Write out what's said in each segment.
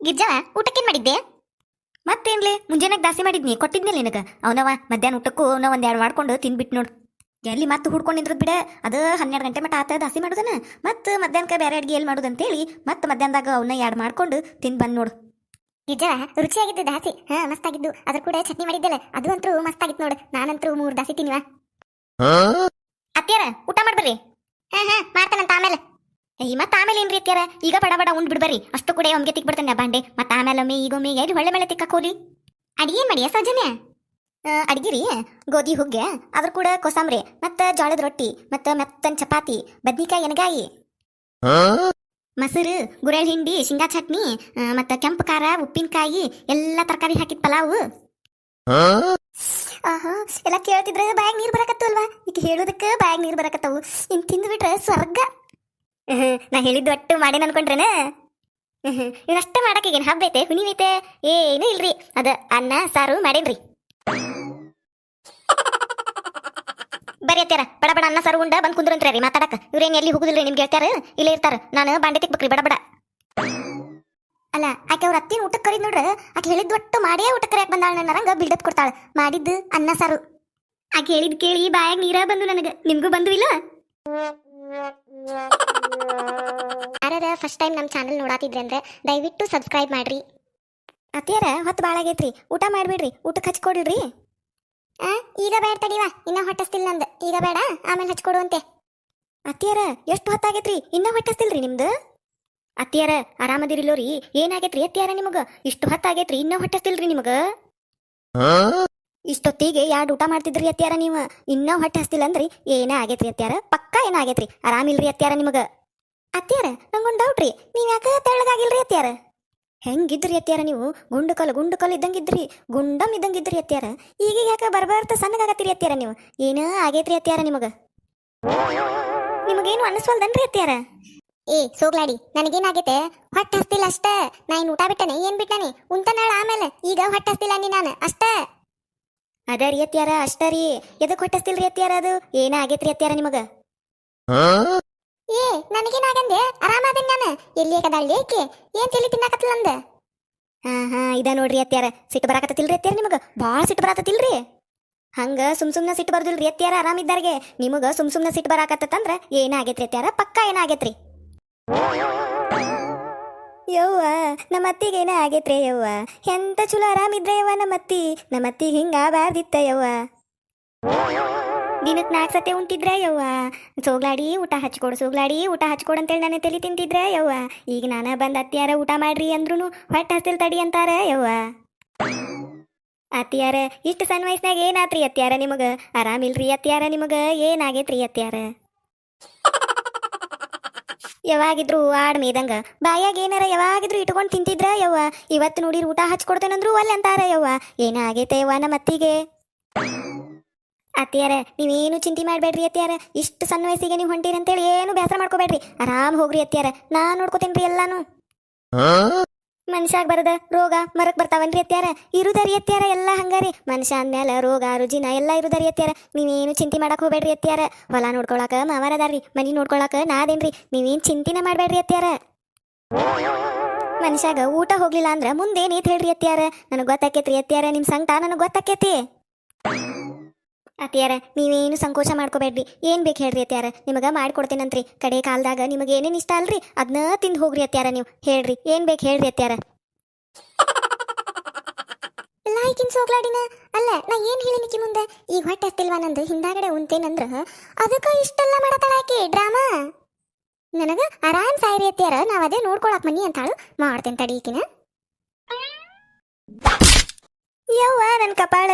ಗಿರ್ಜವ ಊಟಕ್ಕೇನ್ ಮಾಡಿದ್ದೆ? ಮತ್ತೇನ್ಲಿ ಮುಂಜಾನೆ ದಾಸಿ ಮಾಡಿದ್ನಿ ಕೊಟ್ಟಿದ್ನಿಲ್ಲ ನಿನಗ. ಅವನವ ಮಧ್ಯಾಹ್ನ ಊಟಕ್ಕೂ ಅವನ ಒಂದ್ ಎರಡು ಮಾಡ್ಕೊಂಡು ತಿನ್ಬಿಟ್ ನೋಡು. ಎಲ್ಲಿ ಮತ್ತೆ ಹುಡ್ಕೊಂಡು ನಿಂದ್ರದ್ ಬಿಡ. ಅದು ಹನ್ನೆರಡು ಗಂಟೆ ಮಟ್ಟ ಆತ ದಾಸಿ ಮಾಡೋದನ. ಮತ್ತೆ ಮಧ್ಯಾಹ್ನಕ್ಕೆ ಬೇರೆ ಅಡ್ಗೆ ಎಲ್ಲಿ ಹೇಳಿ ಮತ್ತೆ ಮಧ್ಯಾಹ್ನದಾಗ ಅವನ್ನ ಎರಡು ಮಾಡ್ಕೊಂಡು ತಿನ್ ಬಂದ್ ನೋಡು. ನಿಜ ರುಚಿಯಾಗಿದ್ದು ದಾಸಿ. ಹಾ ಮಸ್ತಾಗಿದ್ದು. ಅದ್ರ ಕೂಡ ಚಟ್ನಿ ಮಾಡಿದ್ದಲ್ಲ. ಅದು ಅಂತೂ ಮಸ್ತಾಗಿತ್ತು ನೋಡು. ನಾನಂತೂ ಮೂರು ದಾಸಿ ತಿನ್ನಿವ ಅತ್ಯಾರ ಊಟ ಮಾಡ್ಬರ್ರಿ. ಹಾ ಹಾ ಮಾಡ್ತಾನಂತ ಆಮೇಲೆ. ಈ ಮತ್ತೆ ಆಮೇಲೆ ಏನ್ರಿ ಅತ್ಯಾರ ಈಗ ಬಡ ಬಡ ಉಂಡ್ ಬಿಡ್ಬರ್ರಿ ಅಷ್ಟು ಕೂಡ ಒಮ್ಗೆ ತಿಕ್ಬಿಡ್ತಾನೆ ಬಾಂಡೆ. ಮತ್ತೆ ಆಮೇಲೆ ಒಮ್ಮೆ ಈಗೊಮ್ಮೆ ಎಲ್ಲಿ ಹೊಳ್ಳೆ ಮೇಲೆ ತಿಕ್ಕ ಹೋಲಿ ಅಡಿಗೆ ಮಾಡಿಯ ಸೌಜನ್ಯ? ಅಡ್ಗಿರಿ ಗೋಧಿ ಹುಗ್ಗೆ ಅದ್ರ ಕೂಡ ಕೋಸಂಬರಿ ಮತ್ತ ಜೋಳದ ರೊಟ್ಟಿ ಮತ್ತ ಮೆತ್ತನ್ ಚಪಾತಿ ಬದ್ನಿಕಾಯಿ ಎನಗಾಯಿ ಮೊಸರು ಗುರೆಳ್ ಹಿಂಡಿ ಶೇಂಗಾ ಚಟ್ನಿ ಮತ್ತೆ ಕೆಂಪು ಖಾರ ಉಪ್ಪಿನಕಾಯಿ ಎಲ್ಲ ತರಕಾರಿ ಹಾಕಿದ ಪಲಾವು. ಆಹಾ ಎಲ್ಲ ಕೇಳ್ತಿದ್ರೆ ಬ್ಯಾಗ್ ನೀರ್ ಬರಕತ್ತಲ್ವಾ ಈಗ ಹೇಳೋದಕ್ಕೆ ಬ್ಯಾಗ್ ನೀರ್ ಬರಕತ್ತವು. ಇನ್ ತಿಂದು ಬಿಟ್ರೆ ಸ್ವರ್ಗ. ನಾ ಹೇಳಿದ್ದು ಒಟ್ಟು ಮಾಡೇನ ಅನ್ಕೊಂಡ್ರೇನ? ಅಷ್ಟ ಏನು ಹಬ್ಬ ಐತೆ ಹುಣಿವೈತೆ ಏನೂ ಇಲ್ರಿ, ಅದ ಅನ್ನ, ಸಾರು, ಮಾಡೇನ್ರಿ. ಬರ್ರಿ ಅತ್ಯಾರ ಬಡ ಬಡ ಅನ್ನ, ಸಾರು, ಉಂಡ, ಬಂದ್ ಕುಂದ್ರಂತ್ರಿ ರೀ ಮಾತಾಡಕ. ಇವ್ರೇನ್ ಎಲ್ಲಿ ಹೋಗುದಿಲ್ರಿ ನಿಮ್ಗೆ ಹೇಳ್ತಾರ ಇಲ್ಲೇ ಇರ್ತಾರ, ನಾನು ಬಾಂಡೆ ತಿಕ್ಬೇಕ್ರಿ, ಬಡ ಬಡ. ಅಲ್ಲ, ಆಕೆ ಅವ್ರ ಅತ್ತಿನ ಊಟಕ್ಕೆ ಕರಿದ್ ನೋಡ್ರ, ಆಕೆ ಹೇಳಿದ್ ಒಟ್ಟು ಮಾಡೇ ಊಟಕ್ಕೆ ಕರಿಯಾಕ ಬಂದಾಳ ನನ್ನರಂಗ ಬಿಲ್ಡಪ್ ಕೊಡ್ತಾಳ, ಮಾಡಿದ್ದು ಅನ್ನ, ಸಾರು. ಆಕೆ ಹೇಳಿದ್ ಕೇಳಿ ಬಾಯಾಗ ನೀರ ಬಂದು ನನಗ, ನಿಮ್ಗೂ ಬಂದು ಇಲ್ಲ ಯಾರ ಫಸ್ಟ್ ಟೈಮ್ ನಮ್ಮ ಚಾನಲ್ ನೋಡಾತಿದ್ರೆ ಅಂದ್ರೆ ದಯವಿಟ್ಟು ಸಬ್ಸ್ಕ್ರೈಬ್ ಮಾಡ್ರಿ. ಅತ್ತಿಯರ ಹೊತ್ತು ಭಾಳ ಆಗೈತ್ರಿ. ಊಟ ಮಾಡ್ಬಿಡ್ರಿ. ಊಟಕ್ಕೆ ಹಚ್ಕೊಡ್ರಿ. ಆ ಈಗ ಬೇಡ ತಡಿವಾ. ಇನ್ನ ಹೊಟ್ಟಸ್ತಿಲ್ಲ ನಂದು. ಈಗ ಬೇಡ ಆಮೇಲೆ ಹಚ್ಕೊಡುವಂತೆ. ಅತ್ತಿಯಾರ ಎಷ್ಟು ಹೊತ್ತಾಗೈತ್ರಿ ಇನ್ನ ಹೊಟ್ಟಸ್ತಿಲ್ರಿ ನಿಮ್ದು? ಅತ್ತಿಯರ ಆರಾಮದಿರಿಲ್ಲೋ ರೀ ಏನಾಗೈತ್ರಿ ಅತ್ತಿಯಾರ ನಿಮಗ? ಇಷ್ಟು ಹೊತ್ತಾಗೈತ್ರಿ ಇನ್ನ ಹೊಟ್ಟಸ್ತಿಲ್ರಿ ನಿಮಗ? ಇಷ್ಟೊತ್ತಿಗೆ ಎರಡು ಊಟ ಮಾಡ್ತಿದ್ರಿ ಅತ್ಯಾರ ನೀವು? ಇನ್ನೂ ಹೊಟ್ಟೆ ಹಸ್ತಿಲ್ಲ ಅಂದ್ರಿ ಏನೇ ಆಗೈತ್ರಿ ಅತ್ಯಾರ ಪಕ್ಕಾ ಏನಾಗೈತ್ರಿ ಆರಾಮಿಲ್ರಿ ಅತ್ಯಾರ ನಿಮಗ? ಅತ್ಯಾರ ನಂಗೊಂದು ಡೌಟ್ ರೀ. ನೀವು ಯಾಕೆ ತೆಳ್ಳಗಾಗಿಲ್ರಿ ಅತ್ಯಾರ ಹೆಂಗಿದ್ರಿ ಅತ್ಯಾರ ನೀವು? ಗುಂಡು ಕಲ್ಲು ಗುಂಡು ಇದ್ದಂಗಿದ್ರಿ. ಗುಂಡಮ್ ಇದ್ದಂಗಿದ್ರಿ ಅತ್ಯಾರ ಈಗ ಯಾಕೆ ಬರ್ಬರ್ತ ಸಣ್ಣಗಾಗತ್ತೀರಿ ಅತ್ಯಾರ ನೀವು? ಏನ ಆಗೈತ್ರಿ ಅತ್ಯಾರ ನಿಮಗ? ನಿಮಗೇನು ಅನ್ನಿಸ್ವಲ್ದನ್ರಿ ಅತ್ಯಾರ ಏ, ಸೋಗ್ಲಾಡಿ, ನನಗೇನಾಗೈತೆ? ಹೊಟ್ಟೆ ಹಸ್ತಿಲ್ಲ ಅಷ್ಟೇ. ನಾ ಇನ್ನು ಊಟ ಬಿಟ್ಟನೆ, ಏನ್ ಬಿಟ್ಟನೆ? ಉಂತನಾಳ ಆಮೇಲೆ. ಈಗ ಹೊಟ್ಟೆ ಹಸ್ತಿಲ್ಲ ನೀ ನಾನು, ಅಷ್ಟೇ. ಅದ ರೀ ಅತ್ಯಾರ ಅಷ್ಟ ರೀ. ಎದಕ್ ಹೊಟ್ಟಸ್ತಿಲ್ರಿ ಅತ್ಯಾರ ಅದು? ಏನ ಆಗೇತ್ರಿ ಅತ್ಯಾರ ನಿಮಗ? ಏ ನನಗೇನಾಗಂದೆ ಆರಾಮಾದನ್ ನಾನು. ಎಲ್ಲಿ ಕದಾಳಿ ಏಕೆ? ಏನ್ ತಿಳಿ ತಿನ್ನಕತ್ತಲ್ಲ ಅಂದ ಹಾ ಹಾ ಇದ ನೋಡ್ರಿ ಅತ್ಯಾರ ಸಿಟ್ಟು ಬರಾಕತ್ತಿಲ್ರಿ ಅತ್ಯಾರ ನಿಮಗ? ಬಾಳ ಸಿಟ್ಟು ಬರಾಕತ್ತಿಲ್ರಿ ಹಂಗ ಸುಮ್ ಸುಮ್ನ ಸಿಟ್ಟು ಬರ್ದಿಲ್ರಿ ಅತ್ಯಾರ ಆರಾಮಿದ್ದಾರ್ಗೆ ನಿಮಗ ಸುಮ್ ಸುಮ್ನ ಸಿಟ್ಟು ಬರಾಕತ್ತಂದ್ರ ಏನಾಗೇತ್ರಿ ಅತ್ಯಾರ ಪಕ್ಕಾ ಏನಾಗೇತ್ರಿ ಯವ್ವ ನಮ್ಮ ಅತ್ತಿಗೆ ಏನ ಆಗೈತ್ರಿ ಯವ್ವ? ಎಂತ ಚಲೋ ಆರಾಮಿದ್ರೆ ಯವ್ವ ನಮ್ಮ ಅತ್ತಿ ನಮ್ಮ ಹಿಂಗ ಬಾರ್ದಿತ್ತ ಯವ್ವ? ದಿನಕ್ಕೆ ನಾಲ್ಕು ಸತಿ ಉಂಟಿದ್ರೆ ಯವ್ವ? ಸೋಗ್ಲಾಡಿ ಊಟ ಹಚ್ಕೊಡು, ಸೋಗ್ಲಾಡಿ ಊಟ ಹಚ್ಕೊಡು ಅಂತೇಳಿ ನಾನು ತಲೆ ತಿಂತಿದ್ರೆ ಯವ್ವ? ಈಗ ನಾನ ಬಂದ್ ಅತ್ತಿಯಾರ ಊಟ ಮಾಡ್ರಿ ಅಂದ್ರೂ ಹೊಟ್ಟೆ ಹಸ್ತಿಲ್ ತಡಿ ಅಂತಾರ ಯವ್ವ? ಅತ್ತಿಯಾರ, ಇಷ್ಟು ಸಣ್ಣ ವಯಸ್ಸಿನಾಗ ಏನಾತ್ರಿ ಅತ್ತಿಯಾರ ನಿಮಗ? ಆರಾಮಿಲ್ರಿ ಅತ್ತಿಯಾರ ನಿಮಗ? ಏನಾಗೈತ್ರಿ ಅತ್ತಿಯಾರ? ಯಾವಾಗಿದ್ರು ಆಡ್ ಮೇದಂಗ ಬಾಯಾಗ ಏನಾರ ಯಾವಾಗಿದ್ರು ಇಟ್ಕೊಂಡು ತಿಂತಿದ್ರ ಯವ್ವ. ಇವತ್ತು ನೋಡಿ ಊಟ ಹಚ್ಕೊಡ್ತೇನಂದ್ರು ಅಲ್ಲಿ ಅಂತಾರ ಯವ್ವ. ಏನಾಗೈತೆ ಯವ್ವ ನಮ್ಮ ಅತ್ತಿಗೆ? ಅತ್ತಿಯಾರ, ನೀವೇನು ಚಿಂತೆ ಮಾಡಬೇಡ್ರಿ ಅತ್ತಿಯಾರ. ಇಷ್ಟು ಸಣ್ಣ ವಯಸ್ಸಿಗೆ ನೀವು ಹೊಂಟೀರಿ ಅಂತೇಳಿ ಏನು ಬೇಸರ ಮಾಡ್ಕೋಬೇಡ್ರಿ. ಆರಾಮ್ ಹೋಗ್ರಿ ಅತ್ತಿಯಾರ. ನಾ ನೋಡ್ಕೋತೇನ್ರಿ ಎಲ್ಲಾನು. ಮನುಷ್ಯಾಗ ಬರದ ರೋಗ ಮರಕ್ ಬರ್ತಾವನ್ರಿ ಅತ್ಯಾರ ಇರುದರಿ ಅತ್ಯಾರ ಎಲ್ಲ ಹಂಗಾರಿ. ಮನುಷ್ಯ ಅಂದ್ಮೇಲೆ ರೋಗ, ರುಜಿನ ಎಲ್ಲ ಇರುದರಿ ಅತ್ಯಾರ ನೀವೇನು ಚಿಂತೆ ಮಾಡಕ್ ಹೋಗ್ಬೇಡ್ರಿ ಅತ್ಯಾರ ಹೊಲ ನೋಡ್ಕೊಳಕ ಮಾವರದಾರ್ರಿ ಮನಿ ನೋಡ್ಕೊಳಕ ನಾದೇನ್ರಿ. ನೀವೇನ್ ಚಿಂತಿನ ಮಾಡ್ಬೇಡ್ರಿ ಅತ್ಯಾರ ಮನುಷ್ಯಾಗ ಊಟ ಹೋಗ್ಲಿಲ್ಲ ಅಂದ್ರ ಮುಂದೇನೈತ್ ಹೇಳ್ರಿ ಅತ್ಯಾರ ನನಗ್ ಗೊತ್ತಾಕೇತ್ರಿ ಅತ್ಯಾರ ನಿಮ್ ಸಂಕಟ ನನಗ್ ಗೊತ್ತಾಕೇತಿ. ಅತ್ಯಾರ ನೀವೇನು ಸಂಕೋಚ ಮಾಡ್ಕೋಬೇಡ್ರಿ. ಏನ್ ಬೇಕು ಹೇಳ್ರಿ ಅತ್ಯಾರ ನಿಮಗ ಮಾಡ್ಕೊಡ್ತೇನಂತ್ರಿ. ಕಡೆ ಕಾಲದಾಗ ನಿಮಗೆ ಏನೇನ್ ಇಷ್ಟ ಅಲ್ರಿ? ಅದನ್ನ ತಿಂದು ಹೋಗ್ರಿ ಅತ್ಯಾರ ನೀವು. ಹೇಳ್ರಿ, ಏನ್ ಬೇಕು ಹೇಳ್ರಿ ಅತ್ಯಾರ ಲಾಯ್ಕಿನ್ ಸೋಗ್ಲಾಡಿನ ಅಲ್ಲ, ನಾ ಏನ್ ಹೇಳಿನಿಕಿ ಮುಂದೆ? ಈಗ ಹೊಟ್ಟೆ ಹಸ್ತಿಲ್ವಾ ನಂದು? ಹಿಂದಾಗಡೆ ಉಂತೇನಂದ್ರ ಅದಕ್ಕ ಇಷ್ಟೆಲ್ಲ ಮಾಡತಾಳ ಆಕಿ, ಡ್ರಾಮಾ? ನನಗ ಆರಾಮ್ ಸಾಯ್ರಿ ಅತ್ಯಾರ ನಾವ್ ಅದೇ ನೋಡ್ಕೊಳಕ್ ಮನಿ ಅಂತಾಳು. ಮಾಡ್ತೇನೆ ತಡಿ ಈಕಿನ. ಯವ್ವ ನನ್ ಕಪಾಳ.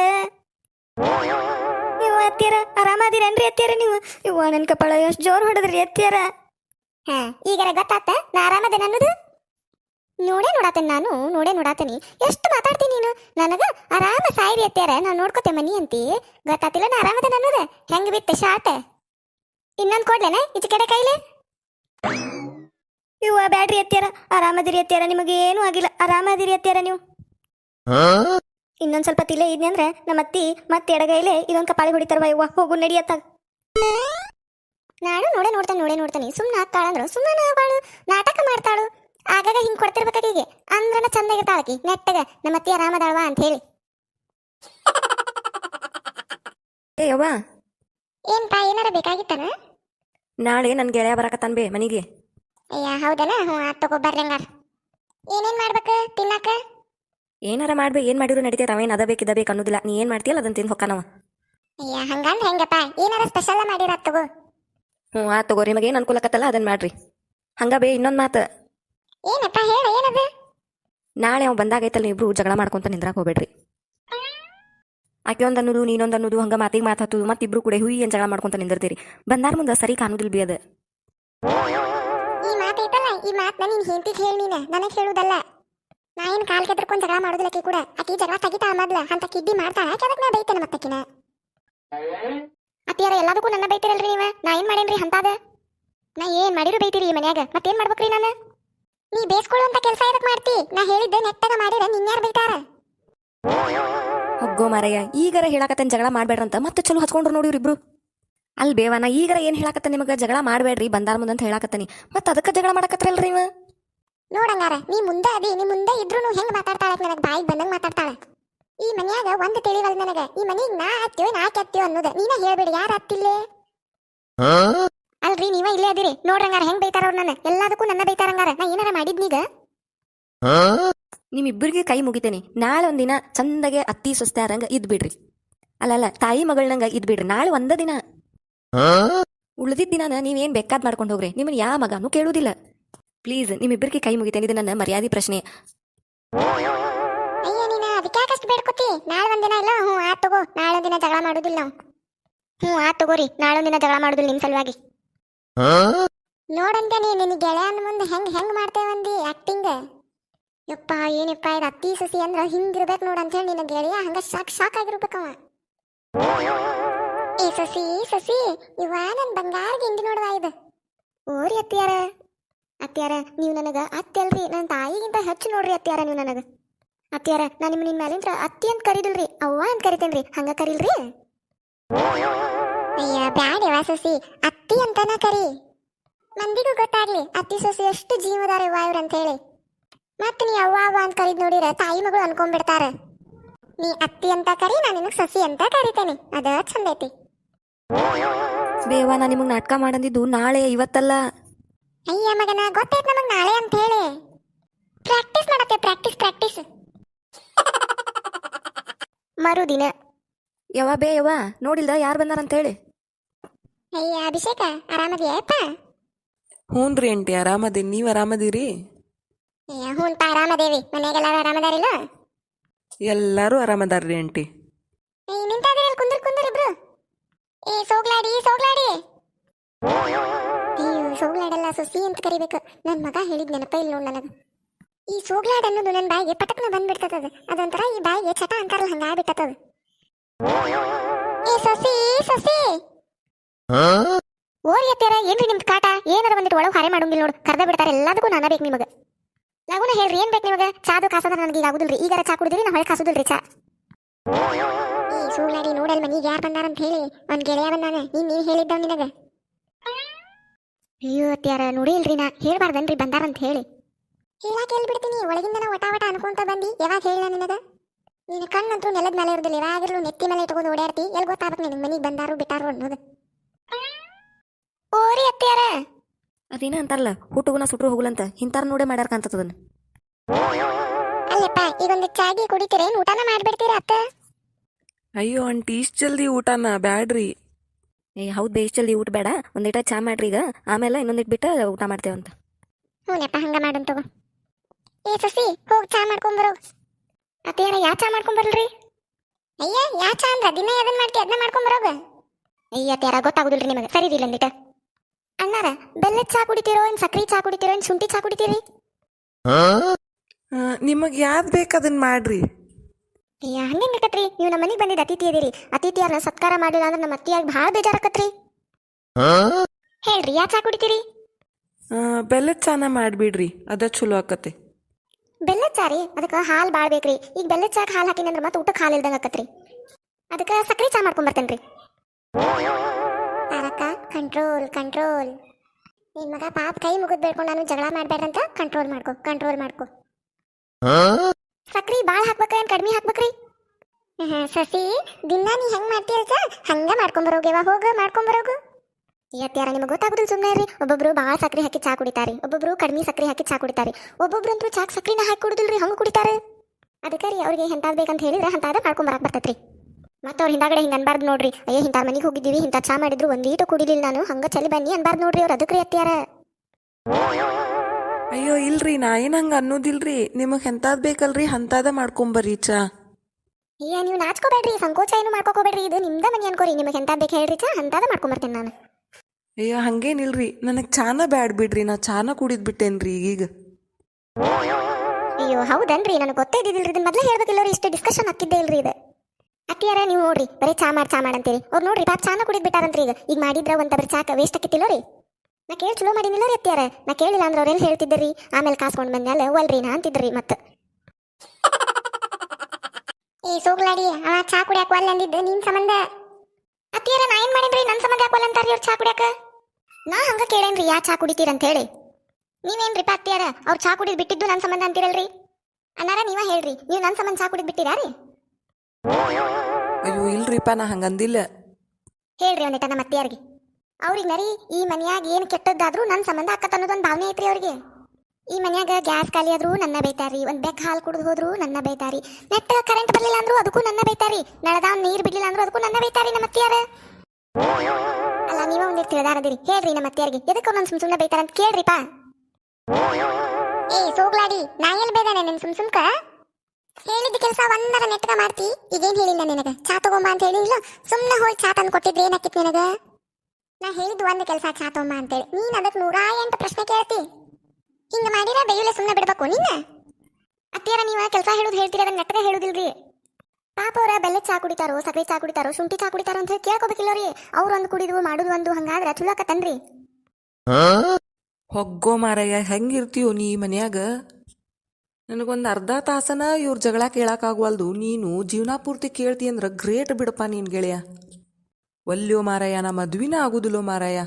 ಯವ್ವ ಅತ್ಯಾರ ಆರಾಮದಿರೇನ್ರಿ ಅತ್ಯಾರ ನೀವು? ಯವ್ವ ನನ್ ಕಪಾಳ, ಎಷ್ಟ್ ಜೋರ್ ಹೊಡೆದ್ರಿ ಅತ್ಯಾರ ಹಾ, ಈಗರ ಗೊತ್ತಾತ? ನಾ ಆರಾಮದೇನ ಅನ್ನೋದು? ನೋಡೇ ನೋಡಾತೇನೆ ನಾನು ನೋಡೇ ನೋಡಾತೇನಿ. ಎಷ್ಟು ಮಾತಾಡ್ತೀನಿ ನೀನು? ನನಗ ಆರಾಮ ಸಾಯಿರಿ ಅತ್ಯಾರ ನಾನು ನೋಡ್ಕೋತೆ ಮನಿ ಅಂತಿ. ಗೊತ್ತಾತಿಲ್ಲ ನಾ ಆರಾಮದ ನನ್ನದ? ಹೆಂಗ್ ಬಿತ್ತೆ ಶಾಟ್ ಇನ್ನೊಂದು ಕೊಡ್ಲೇನೆ ಈಚೆ ಕಡೆ ಕೈಲೆ? ಇವ ಬ್ಯಾಡ್ರಿ ಅತ್ಯಾರ ಆರಾಮದಿರಿ ಅತ್ಯಾರ ನಿಮಗೆ ಏನೂ ಆಗಿಲ್ಲ. ಆರಾಮದಿರಿ ಅತ್ಯಾರ ನೀವು. ಇನ್ನೊಂದ್ ಸ್ವಲ್ಪ ತಿಲೆ ಇದ್ನಿ ಅಂದ್ರೆ ನಮ್ಮ ಅತ್ತಿ ಮತ್ತೆ ಎಡಗೈಲೆ ಇದೊಂದು ಕಪಾಳಿ ಹೊಡಿತಾರ ಇವ್ವ. ಹೋಗು ನಡಿಯತ್ತ ನಾನು ನೋಡೇ ನೋಡ್ತೇನೆ ನೋಡೇ ನೋಡ್ತಾನೆ. ಸುಮ್ಮನೆ ಹಾಕ್ತಾಳಂದ್ರು ಸುಮ್ಮನೆ ನಾಟಕ ಮಾಡ್ತಾಳು. ಆಗಾಗ ಹಿಂಗ್ ಕೊಡ್ತಿರ್ಬೇಕಾಗಿ ಅಂದ್ರನ ಚಂದಾಗಿರ್ತಾಳಕಿ ನೆಟ್ಟಗ ನಮ್ಮ ಅತ್ತಿ ಆರಾಮದಾಳವಾ ಅಂತ ಹೇಳಿ. ಏ ಯವ್ವ. ಏನ್ಪಾ ಏನಾರ ಬೇಕಾಗಿತ್ತನ? ನಾಳೆ ನನ್ನ ಗೆಳೆಯ ಬರಕತ್ತಾನ ಬೇ ಮನಿಗೆ. ಅಯ್ಯ ಹೌದನ? ಹ್ಞೂ ಆತ್ ತಗೋ ಬರ್ರಿ ಹಂಗಾರ. ಏನೇನ್ ಮಾಡ್ಬೇಕ ತಿನ್ನಾಕ? ಏನಾರ ಮಾಡ್ಬೇ ಏನು ಮಾಡಿದ್ರು ನಡೀತೈತೆ ಅವೇನು ಅದ ಬೇಕು ಇದ ಬೇಕು ಅನ್ನೋದಿಲ್ಲ. ನೀ ಏನು ಮಾಡ್ತೀಯಲ್ಲ ಅದನ್ನ ತಿಂದು ಹೊಕ್ಕಾನವ. ಅಯ್ಯ ಹಂಗಂದ್ರ ಹೆಂಗಪ್ಪ? ಏನಾರ ಸ್ಪೆಷಲ್ ಮಾಡಿರ ತಗೋ. ಹ್ಞೂ ಆ ತಗೋರಿ ನಿಮಗೆ ಏನು ಅನುಕೂಲಕತ್ತಲ್ಲ ಅದನ್ನ ಮಾಡ್ರಿ. ಹಂಗ ಬೇ ಇನ್ನೊಂದು ಮಾತು. ಏನಪ್ಪ ಹೇಳ ಏನದ? ನಾಳೆ ಅವ್ ಬಂದಾಗೈತಲ್ಲ ಇಬ್ರು ಜಗಳ ಮಾಡ್ಕೊಂತ ನಿಂದ್ರಾಕ್ ಹೋಗ್ಬೇಡ್ರಿ. ಆಕೆ ಒಂದು ಅನ್ನೋದು ನೀನೊಂದು ಅನ್ನೋದು ಹಂಗ ಮಾತಿಗೆ ಮಾತಾತು ಮತ್ತೆ ಇಬ್ರು ಕೂಡ ಹುಯಿ ಏನ್ ಜಗಳ ಮಾಡ್ಕೊಂತ ನಿಂದಿರ್ತೀರಿ? ಬಂದಾರ ಮುಂದೆ ಸರಿ ಕಾಣುದಿಲ್ಲ ಬಿ ಅದ. ಈ ಮಾತ್ ಐತಲ್ಲ ಈ ಮಾತ್ನ ನೀನ್ ಹೆಂಡತಿಗೆ ಹೇಳಿ ನೀನ ನನಗೆ ಹೇಳುದಲ್ಲ. ನಾ ಏನ್ ಕಾಲ್ ಕೆದ್ರಕೊಂಡ್ ಜಗಳ ಮಾಡುದಿಲ್ಲ ಆಕಿ ಕೂಡ. ಆಕಿ ಜಗಳ ತೆಗಿತಾಳ ಮೊದ್ಲ ಅಂತ ಕಿದ್ದಿ ಮಾಡ್ತಾಳ ಅದಕ್ಕೆ ನಾ ಬೈತೇನೆ ಮತ್ತಕಿನ. ಅತ್ತಿಯಾರ ಎಲ್ಲದಕ್ಕೂ ನನ್ನ ಬೈತಿರಲ್ರಿ ನೀವ? ನಾ ಏನ್ ಮಾಡೇನ್ರಿ ಹಂತಾದ ನಾ ಏನ್ ಮಾಡಿರು ಬೈತೀರಿ ಈ ಮನ್ಯಾಗ? ಮತ್ತೇನ್ ಮಾಡ್ಬೇಕ್ರಿ ನಾನು? ನೀ ಬೇಸ್ಕೊಳ್ಳುವಂತ ಕೆಲಸ ಎದಕ್ ಮಾಡ್ತಿ? ನಾ ಹೇಳಿದ್ದೆ ನೆಟ್ಟಗ ಮಾಡಿರ ಯಾರು ಬೈತಾರ? ಹೋಗೋ ಮಾರಯ್ಯ ಈಗರ ಹೇಳಾಕತ್ತೇನ್ ಜಗಳ ಮಾಡ್ಬೇಡ್ರಂತ ಮತ್ತೆ ಚಲೋ ಹಚ್ಕೊಂಡ್ರು ನೋಡಿ ಇಬ್ರು ಅಲ್ ಬೇವ ನಾ ಈಗರ ಏನು ಹೇಳಾಕತ್ತ ನಿಮಗೆ? ಜಗಳ ಮಾಡಬೇಡ್ರಿ ಬಂದಾರ ಮುಂದೆ ಅಂತ ಹೇಳಾಕತ್ತೀನಿ. ಮತ್ತೆ ಅದಕ್ಕೆ ಜಗಳ ಮಾಡಕತ್ರಲ್ರಿ ಇವ? ನೋಡಂಗಾರ ನೀ ಮುಂದೆ ಅದಿ ನೀ ಮುಂದೆ ಇದ್ರು ಹೆಂಗ್ ಮಾತಾಡ್ತಾಳೆ ನನಗೆ? ಬಾಯಿಗೆ ಬಂದಂಗ್ ಮಾತಾಡ್ತಾಳ. ಈ ಮನ್ಯಾಗ ಒಂದ್ ತಿಳಿವಲ್ ನನಗೆ. ಈ ಮನೆಗೆ ನಾ ಹತ್ತೀವಿ ನಾ ಕೆತ್ತಿಯೋ ಅನ್ನೋದು. ನೀನ ಹೇಳ್ಬೇಡಿ ಯಾರ ಹತ್ತಿಲ್ಲೇ? ಅಲ್ರಿ ನೀವ ಇಲ್ಲೇ ಅದಿರಿ. ನೋಡ್ರಂಗಾರ ಹೆಂಗ್ ಬೈತಾರ ಅವ್ರ ನನ್ನ? ಎಲ್ಲದಕ್ಕೂ ನನ್ನ ಬೈತಾರಂಗಾರ. ನಾ ಏನಾರ ಮಾಡಿದ್ನೀಗ? ನಿಮ್ಮಿಬ್ಬರಿಗೆ ಕೈ ಮುಗಿತೇನೆ. ನಾಳೆ ಒಂದಿನ ಚಂದಗೆ ಅತ್ತಿ ಸೊಸ್ತ್ಯಾರಂಗ ಇದ್ ಬಿಡ್ರಿ ಅಲ್ಲಲ್ಲ ತಾಯಿ ಮಗಳನಂಗ ಇದ್ ಬಿಡ್ರಿ ನಾಳೆ ಒಂದ ದಿನ. ಉಳ್ದಿದ್ ದಿನಾನ ನೀವೇನ್ ಬೇಕಾದ್ ಮಾಡ್ಕೊಂಡು ಹೋಗ್ರಿ. ನಿಮ್ಮನ್ನ ಯಾವ ಮಗನೂ ಕೇಳುವುದಿಲ್ಲ ಪ್ಲೀಸ್ ನಿಮ್ಮಿಬ್ಬರಿಗೆ ಕೈ ಮುಗಿತೇನೆ. ಇದು ನನ್ನ ಮರ್ಯಾದೆ ಪ್ರಶ್ನೆ. ಅಯ್ಯ ನೀನ ಬೇಡ್ಕೊತಿ? ನಾಳೆ ಒಂದಿನ ಇಲ್ಲ? ಹ್ಞೂ ಆತ್ ತಗೋ. ನಾಳೆ ಒಂದಿನ ಜಗಳ ಮಾಡುದಿಲ್ಲ ನಾವು. ಹ್ಞೂ ಆತ್ ತಗೋರಿ. ನಾಳೆ ಒಂದಿನ ಜಗಳ ಮಾಡುದಿಲ್ಲ ನಿಮ್ಮ ಸಲುವಾಗಿ. ನೋಡಂತೆ ನೀ ನಿನ್ನ ಗೆಳೆಯನ ಮುಂದೆ ಹೆಂಗ್ ಹೆಂಗ್ ಮಾಡ್ತೇವಂದಿ ಆಕ್ಟಿಂಗ್ ಯಪ್ಪ ಏನಪ್ಪ ಇದು ಅತ್ತಿ ಸಸಿ ಅಂದ್ರ ಹಿಂಗಿರ್ಬೇಕು ನೋಡ ಅಂತ ಹೇಳಿ ನಿನ್ನ ಗೆಳೆಯ ಹಂಗ ಶಾಕ್ ಶಾಕ್ ಆಗಿರ್ಬೇಕವ ಏ ಸಸಿ ಸಸಿ ಇವ ನನ್ ಬಂಗಾರ ಗಿಂಡಿ ನೋಡುವ ಇದು. ಓರಿ ಅತ್ತಿಯಾರ. ಅತ್ತಿಯಾರ ನೀವು ನನಗ ಅತ್ತಿ ಅಲ್ರಿ ನನ್ನ ತಾಯಿಗಿಂತ ಹೆಚ್ಚು ನೋಡ್ರಿ ಅತ್ತಿಯಾರ ನೀವು ನನಗ. ಅತ್ತಿಯಾರ ನಾನು ನಿಮ್ಮ ನಿಮ್ಮ ಮೇಲಿಂತ್ರ ಅತ್ತಿ ಅಂತ ಕರೀದಿಲ್ರಿ ಅವ್ವ ಅಂತ ಕರಿತೇನ್ರಿ ಹಂಗ ಕರೀಲ್ರಿ? ಅಯ್ಯ ಬ್ಯಾಡ ಸಸಿ ಅತ್ತಿ ಅಂತನ ಕರಿ. ಮಂದಿಗೂ ಗೊತ್ತಾಗ್ಲಿ ಅತ್ತಿ ಸೊಸೆ ಎಷ್ಟು ಜೀವದಾರ ಇವ್ರ ಅಂತ ಹೇಳಿ. ಮತ್ತೆ ನೀ ಅವ್ವ ಅವ್ವ ಅಂತ ಕರಿದ್ ನೋಡಿರ ತಾಯಿ ಮಗಳು ಅನ್ಕೊಂಡ್ಬಿಡ್ತಾರ. ನೀ ಅತ್ತಿ ಅಂತ ಕರಿ ನಾನು ನಿನಗ್ ಸಸಿ ಅಂತ ಕರಿತೇನೆ. ಅದ ಚಂದ ಐತಿ. ಬೇವ ನಾ ನಿಮಗೆ ನಾಟಕ ಮಾಡಂದಿದ್ದು ನಾಳೆ ಇವತ್ತಲ್ಲ. ಅಯ್ಯ ಮಗನ ಗೊತ್ತೈತ್ ನಮಗ್ ನಾಳೆ ಅಂತ ಹೇಳಿ. ಪ್ರಾಕ್ಟೀಸ್ ಮಾಡತ್ತೆ ಪ್ರಾಕ್ಟೀಸ್ ಪ್ರಾಕ್ಟೀಸ್ ಮರುದಿನ. ಯವ ಬೇ ಯವ ನೋಡಿಲ್ದ ಯಾರು ಬಂದಾರಂತ ಹೇಳಿ. ಅಯ್ಯ ಅಭಿಷೇಕ ಆರಾಮದಿಯಪ್ಪ ಹ್ಞೂನ್ರಿ ಆಂಟಿ ಆರಾಮದೀನಿ ನೀವು ಆರಾಮದಿರಿ? ಅಯ್ಯ ಹ್ಞೂನ್ಪ ಆರಾಮದೇವಿ. ಮನೆಗೆಲ್ಲರೂ ಆರಾಮದಾರಿಲ್ಲ? ಎಲ್ಲರೂ ಆರಾಮದಾರ್ರಿ ಆಂಟಿ. ಏ ನಿಂತಾದ್ರಿ ಕುಂದ್ರ ಕುಂದ್ರ ಇಬ್ರು. ಏ ಸೋಗ್ಲಾಡಿ ಸೋಗ್ಲಾಡಿ. ಅಯ್ಯೋ ಸೋಗ್ಲಾಡಲ್ಲ ಸುಸಿ ಅಂತ ಕರಿಬೇಕು. ನನ್ನ ಮಗ ಹೇಳಿದ್ ನೆನಪ ಇಲ್ಲ ನೋಡ್ ನನಗೆ. ಈ ಸೋಗ್ಲಾಡ್ ಅನ್ನೋದು ನನ್ನ ಬಾಯಿಗೆ ಪಟಕ್ನ ಬಂದ್ಬಿಡ್ತದ ಅದೊಂಥರ ಈ ಬಾಯಿಗೆ ಚಟ ಅಂತಾರಲ್ಲ ಹಂಗಾಗ್ಬಿಟ್ಟದ ಏ ಸೊಸಿ ಸೊಸಿ. ಓರಿ ಅತ್ಯಾರ ಏನ್ರಿ ನಿಮ್ದು ಕಾಟ? ಏನಾರ ಬಂದಿಟ್ಟು ಒಳಗೆ ಹರೆ ಮಾಡಂಗಿಲ್ಲ ನೋಡು. ಕರ್ದ ಬಿಡ್ತಾರೆ. ಎಲ್ಲದಕ್ಕೂ ನಾನ ಬೇಕು ನಿಮಗೆ. ಲಗುನ ಹೇಳ್ರಿ ಏನ್ ಬೇಕು ನಿಮಗೆ? ಚಾದು ಕಾಸದ ನನಗೆ ಈಗ ಆಗುದಿಲ್ರಿ. ಈಗಾರ ಚಾ ಕುಡಿದ್ರಿ ನಾ ಹೊಳೆ ಕಾಸುದಿಲ್ರಿ ಚಾ. ಈ ಸೂಳಾಡಿ ನೋಡಲ್ ಮನಿಗೆ ಯಾರು ಬಂದಾರಂತ ಹೇಳಿ. ಒಂದ್ ಗೆಳೆಯ ಬಂದಾನ. ನೀನ್ ನೀನ್ ಹೇಳಿದ್ದ ನಿನಗೆ. ಅಯ್ಯೋ ಅತ್ಯಾರ ನೋಡಿ ಇಲ್ರಿ ನಾ. ಹೇಳ್ಬಾರ್ದನ್ರಿ ಬಂದಾರಂತ ಹೇಳಿ. ಹೇಳಾಕ ಹೇಳ್ಬಿಡ್ತೀನಿ. ಒಳಗಿಂದ ನಾ ವಟ ವಟ ಅನ್ಕೊಂತ ಬಂದಿ. ಯಾವಾಗ ಹೇಳಿದ ನಿನಗ? ನಿನ್ನ ಕಣ್ಣಂತೂ ನೆಲದ ಮೇಲೆ ಇರೋದಿಲ್ಲ. ಯಾವಾಗಿರ್ಲು ನೆತ್ತಿ ಮೇಲೆ ಇಟ್ಕೊಂಡು ಓಡಾಡ್ತಿ. ಎಲ್ಲಿ ಗೊತ್ತಾಗಬೇಕು ನಿನಗೆ ಮನಿಗೆ ಬಂದಾರು ಬಿಟ್ಟಾರು ಅನ್ನೋದು. ಓರಿ ಅತ್ತಾರ ಅದೇನ ಅಂತಾರಲ್ಲ ಹುಟ್ಟುಗುನ ಸುಟ್ರು ಹೋಗುಲಂತ ಹಿಂತಾರ ನೋಡೇ ಮಾಡ್ಯಾರ ಕಾಂತದನ್ನ ಅಲ್ಲಪ್ಪ ಈಗೊಂದು ಚಾಗಿ ಕುಡಿತೀರೇನು? ಊಟನ ಮಾಡ್ಬಿಡ್ತೀರಾ ಅತ್ತ? ಅಯ್ಯೋ ಆಂಟಿ ಇಷ್ಟ ಜಲ್ದಿ ಊಟನ? ಬ್ಯಾಡ್ರಿ. ಏ ಹೌದು ಇಷ್ಟ ಜಲ್ದಿ ಊಟ ಬೇಡ. ಒಂದಿಟ ಚಾ ಮಾಡ್ರಿ ಈಗ. ಆಮೇಲೆ ಇನ್ನೊಂದಿಟ್ ಬಿಟ್ಟು ಊಟ ಮಾಡ್ತೇವಂತ ಹ್ಞೂನಪ್ಪ ಹಂಗ ಮಾಡಂತ ತಗೋ. ಏ ಸಸಿ ಹೋಗಿ ಚಾ ಮಾಡ್ಕೊಂಬರೋ ಅತ್ತೆಯಾರ ಯಾ ಚಾ ಮಾಡ್ಕೊಂಬರ್ಲ್ರಿ ಅಯ್ಯ ಯಾ ಚಾ ಅಂದ್ರ? ದಿನ ಅದನ್ನ ಮಾಡ್ತಿ ಅದನ್ನ ಮಾಡ್ಕೊಂಬರೋಗ ಅಯ್ಯ ಅತ್ತೆಯಾರ ಗೊತ್ತಾಗುದಿಲ್ರಿ ನಿಮಗೆ. ಸರಿ ಇಲ್ಲ ಅಂದಿಟ ಅಣ್ಣಾರ ಬೆಲ್ಲದ ಚಾ ಕುಡಿತೀರೋ ಏನ್ ಸಕ್ರಿ ಚಾ ಕುಡಿತೀರೋ ಏನ್ ಶುಂಠಿ ಚಾ ಕುಡಿತೀರಿ? ನಿಮಗೆ ಯಾವ್ದು ಬೇಕ ಅದನ್ನ ಮಾಡ್ರಿ. ಅಯ್ಯ ಕತ್ರಿ ನೀವು ನಮ್ಮ ಮನೆಗೆ ಬಂದಿದ್ದ ಅತಿಥಿ ಅದೀರಿ ಅತಿಥಿಯಾರನ್ನ ಸತ್ಕಾರ ಮಾಡಿಲ್ಲ ಅಂದ್ರೆ ನಮ್ಮ ಅತ್ತಿಯಾಗಿ ಭಾಳ ಬೇಜಾರಾಕತ್ರಿ. ಹೇಳ್ರಿ ಯಾ ಚಾ ಕುಡಿತೀರಿ? ಬೆಲ್ಲದ ಚಾನ ಮಾಡಿಬಿಡ್ರಿ ಅದ ಚಲೋ ಆಕತೆ ಬೆಲ್ಲದ ಚಾ ರೀ ಅದಕ್ಕೆ ಹಾಲು ಭಾಳ ಬೇಕ್ರಿ. ಈಗ ಬೆಲ್ಲ ಚಾಕ್ ಹಾಲು ಹಾಕಿನಂದ್ರೆ ಮತ್ತೆ ಊಟಕ್ಕೆ ಹಾಲು ಇಲ್ದಂಗೆ ಆಕತ್ರಿ. ಅದಕ್ಕೆ ಸಕ್ಕರೆ ಚಾ ಮಾಡ್ಕೊಂಡ್ ಬರ್ತೇನ್ರಿ. ತಾರಕ ಕಂಟ್ರೋಲ್ ಕಂಟ್ರೋಲ್ ನಿನ್ ಮಗ ಪಾಪ ಕೈ ಮುಗಿದ್ ಬೇಡ್ಕೊಂಡು ನಾನು ಜಗಳ ಮಾಡ್ಬೇಡ್ರಂತ ಕಂಟ್ರೋಲ್ ಮಾಡ್ಕೊ ಕಂಟ್ರೋಲ್ ಮಾಡ್ಕೊ. ಸಕ್ರಿ ಬಾಳ ಹಾಕ್ಬೇಕ್ರಿ, ಏನ್ ಕಡಿಮೆ ಹಾಕ್ಬೇಕ್ರಿ? ಸಸಿ, ದಿನ ನೀ ಹೆಂಗ್ ಮಾಡ್ತೀಯಲ್ಸ ಹಂಗ ಮಾಡ್ಕೊಂಬರೋಗೆವ ಹೋಗ ಮಾಡ್ಕೊಂಬರೋಗು ಯಾರ ನಿಮಗೆ ಗೊತ್ತಾಗುದಿಲ್ಲ ಸುಮ್ಮನೆ ರೀ ಒಬ್ಬೊಬ್ರು ಭಾಳ ಸಕ್ರಿ ಹಾಕಿ ಚಾ ಕುಡಿತಾರೆ. ಒಬ್ಬೊಬ್ರು ಕಡಿಮೆ ಸಕ್ರಿ ಹಾಕಿ ಚಾ ಕುಡಿತಾರೆ. ಒಬ್ಬೊಬ್ರು ಅಂತೂ ಚಾಕ್ ಸಕ್ರಿನ ಹಾಕಿ ಕುಡಿದಿಲ್ರಿ, ಹಂಗ ಕುಡಿತಾರೆ. ಅದಕ್ಕೆ ರೀ ಅವ್ರಿಗೆ ಎಂತಾದ್ ಬೇಕಂತ ಹೇಳಿದ್ರೆ ಅಂತಾದ ಮಾಡ್ಕೊಂಬರಕ್ ಬರ್ತೈತ್ರಿ. ಮತ್ತೆ ಅವ್ರ ಹಿಂದಾಗಡೆ ಹಿಂಗೆ ಅನ್ಬಾರ್ದು ನೋಡ್ರಿ. ಅಯ್ಯ ಇಂಥ ಮನೆಗೆ ಹೋಗಿದ್ದೀವಿ ಇಂಥ ಚಾ ಮಾಡಿದ್ರು ಒಂದೀಟು ಕುಡಿಲಿಲ್ಲ ನಾನು ಹಂಗೆ ಚಲಿ ಬನ್ನಿ ಅನ್ಬಾರ್ದು ನೋಡ್ರಿ ಅವ್ರು ಅದಕ್ಕೆ ರೀ ಅತ್ಯಾರ ಅಯ್ಯೋ ಇಲ್ರಿ ನಾ ಏನು ಹಂಗೆ ಅನ್ನೋದಿಲ್ರಿ. ನಿಮಗೆ ಎಂತಾದ್ ಬೇಕಲ್ರಿ ಅಂತಾದ ಮಾಡ್ಕೊಂಬರ್ರಿ ಚಾ. ಏ ನೀವು ನಾಚ್ಕೋಬೇಡ್ರಿ ಸಂಕೋಚ ಏನು ಮಾಡ್ಕೋಬೇಡ್ರಿ ಇದು ನಿಮ್ದ ಮನೆ ಅನ್ಕೋರಿ ನಿಮಗೆ ಎಂತ ಬೇಕು ಹೇಳ್ರಿ ಚಾ ಅಂತಾದ ಮಾಡ್ಕೊಂಬರ್ತೇನೆ ನಾನು. ಅಯ್ಯೋ ಹಂಗೇನಿಲ್ರಿ ನನಗೆ ಚಾನ ಬ್ಯಾಡ್ ಬಿಡ್ರಿ ನಾ ಚಾನ ಕುಡಿದ್ ಬಿಟ್ಟೇನ್ರಿ ಈಗ ಅಯ್ಯೋ ಹೌದನ್ರಿ ನನಗೆ ಗೊತ್ತೇ ಇದ್ದಿದ್ದಿಲ್ರಿ ಇದನ್ನ ಮೊದಲೇ ಹೇಳ್ಬೇಕಿಲ್ಲ ಇಷ್ಟು ಡಿಸ್ಕಷನ್ ಹಾಕಿದ್ದೇ ಇಲ್ರಿ ಇದು. ಅತ್ತಿಯಾರ ನೀವು ನೋಡ್ರಿ ಬರೀ ಚಾ ಮಾಡಿ ಚಾ ಮಾಡಂತೀರಿ ಅವ್ರು ನೋಡ್ರಿ ಪಾಪ ಚಾನ ಕುಡಿದ್ ಬಿಟ್ಟಾರಂತ್ರಿ ಈಗ. ಈಗ ಮಾಡಿದ್ರ ಒಂದ್ ಬರೀ ಚಾಕ ವೇಸ್ಟ್ ಆಕಿತ್ತಿಲ್ಲ ರೀ. ನಾ ಕೇಳಿ ಚಲೋ ಮಾಡಿನಿಲ್ಲ ರೀ ಅತ್ತಿಯಾರ. ನಾ ಕೇಳಿಲ್ಲ ಅಂದ್ರೆ ಅವ್ರೆಲ್ಲ ಹೇಳ್ತಿದ್ದರಿ. ಆಮೇಲೆ ಕಾಸ್ಕೊಂಡ್ ಬಂದ್ಮೇಲೆ ಒಲ್ರಿ ನಾ ಅಂತಿದ್ರಿ ಮತ್ತೆ ಈ ಸೋಗ್ಲಾಡಿ ಆ ಚಾ ಕುಡಿಯಾಕ ಒಲ್ಲ ಅಂದಿದ್ದು ನಿನ್ ಸಂಬಂಧ? ಅತ್ತಿಯಾರ ನಾ ಏನ್ ಮಾಡಿದ್ರಿ ನನ್ ಸಂಬಂಧ ಯಾಕೆ ಒಲ್ಲ ಅಂತಾರ್ರಿ ಅವ್ರು ಚಾ ಕುಡಿಯಾಕ? ನಾ ಹಂಗ ಕೇಳೇನ್ರಿ ಯಾ ಚಾ ಕುಡಿತೀರಂತ ಹೇಳಿ. ನೀವೇನ್ರಿ ಅತ್ತಿಯಾರ? ಅವ್ರು ಚಾ ಕುಡಿದ್ ಬಿಟ್ಟಿದ್ದು ನನ್ನ ಸಂಬಂಧ ಅಂತೀರಲ್ರಿ? ಅನ್ನಾರ ನೀವ ಹೇಳ್ರಿ ನೀವು ನನ್ನ ಸಂಬಂಧ ಚಾ ಕುಡಿದ್ ಬಿಟ್ಟಿರಾ ರೀ ಅಯ್ಯೋ, ಇಲ್ರಿಪ್ಪ, ನಾ ಹಂಗಂದಿಲ್ಲ. ಹೇಳ್ರಿ ಅವನಿಟ ನಮ್ಮ ಅತ್ತಿಯಾರಿಗೆ ಅವ್ರಿಗೆ ನರಿ, ಈ ಮನ್ಯಾಗ ಏನು ಕೆಟ್ಟದ್ದಾದ್ರೂ ನನ್ನ ಸಂಬಂಧ ಅಕ್ಕ ಅನ್ನೋದೊಂದು ಭಾವನೆ ಐತ್ರಿ ಅವ್ರಿಗೆ. ಈ ಮನ್ಯಾಗ ಗ್ಯಾಸ್ ಖಾಲಿ ಆದ್ರೂ ನನ್ನ ಬೈತಾರಿ ಒಂದ್ ಬೆಕ್ ಹಾಲು ಕುಡಿದು ಹೋದ್ರು ನನ್ನ ಬೈತಾರಿ ನೆಟ್ಟ ಕರೆಂಟ್ ಬರ್ಲಿಲ್ಲ ಅಂದ್ರೂ ಅದಕ್ಕೂ ನನ್ನ ಬೈತಾರಿ ನಳದ ನೀರ್ ಬಿಡಲಿಲ್ಲ ಅಂದ್ರೂ ಅದಕ್ಕೂ ನನ್ನ ಬೈತಾರಿ ನಮ್ಮ ಅತ್ತಿಯಾರ. ಅಲ್ಲ, ನೀವ ಒಂದಿಟ್ಟು ತಿಳಿದಾರದಿರಿ ಹೇಳ್ರಿ ನಮ್ಮ ಅತ್ತಿಯಾರಿಗೆ. ಎದಕ್ಕೆ ಒಂದ್ ಸುಮ್ ಸುಮ್ಮನೆ ಬೈತಾರ ಅಂತ ಕೇಳ್ರಿಪ್ಪ. ಏ, ಸೋಗ್ಲಾಡಿ, ನಾ ಎಲ್ಲಿ ಬೇದಾನೆ ನಿನ್ ಸುಮ್ ಸುಮ್ಕ? ಹೇಳಿದ ಕೆಲಸ ಒಂದರ ನೆಟ್ಗ ಮಾಡ್ತಿ. ಈಗೇನ್ ಹೇಳಿಲ್ಲ ನಿನಗ? ಚಾ ತಗೊಂಬ ಅಂತ ಹೇಳಿಲ್ಲ ಸುಮ್ಮನೆ ಹೋಗಿ ಚಾ ತಂದು ಕೊಟ್ಟಿದ್ರೆ ಏನಾಕಿತ್ ನಿನಗ? ನಾ ಹೇಳಿದ್ ಒಂದ್ ಕೆಲಸ ಚಾ ತಗೊಂಬ ಅಂತೇಳಿ ನೀನ್ ಅದಕ್ಕೆ ನೂರಾ ಎಂಟು ಪ್ರಶ್ನೆ ಕೇಳ್ತಿ. ಹಿಂಗ ಮಾಡಿರ ಬೇಯುಲೆ ಸುಮ್ಮನೆ ಬಿಡ್ಬೇಕು ನಿನ್ನ? ಅತ್ತಿಯರ ನೀವ ಕೆಲಸ ಹೇಳುದು ಹೇಳ್ತೀರ ಅದನ್ನ ನೆಟ್ಟಗ ಹೇಳುದಿಲ್ರಿ. ಪಾಪ ಅವ್ರ ಬೆಲ್ಲ ಚಾ ಕುಡಿತಾರೋ ಸಕ್ಕರೆ ಚಾ ಕುಡಿತಾರೋ, ಶುಂಠಿ ಚಾ ಕುಡಿತಾರೋ ಅಂತ ಹೇಳಿ ಕೇಳ್ಕೊಬೇಕಿಲ್ಲ ರೀ. ಅವ್ರು ಒಂದು ಕುಡಿದು, ಮಾಡುದು ಒಂದು, ಹಂಗಾದ್ರ ಚಲೋ ಆಕತ್ತನ್ರಿ ಹೊಗ್ಗೋ ಮಾರಯ್ಯ ಹೆಂಗಿರ್ತೀಯೋ ನೀ ಮನ್ಯಾಗ? ನನಗೊಂದು ಅರ್ಧ ತಾಸನ ಇವ್ರ ಜಗಳ ಕೇಳಕ್ಕಾಗ್ವಲ್ದು. ನೀನು ಜೀವನ ಪೂರ್ತಿ ಕೇಳ್ತಿ ಅಂದ್ರೆ ಗ್ರೇಟ್ ಬಿಡಪ್ಪ ನೀನ್ ಗೆಳೆಯ. ಒಲ್ಯೋ ಮಾರಾಯ, ನಾ ಮದ್ವಿನ ಆಗುದಿಲ್ಲೋ ಮಾರಯ್ಯ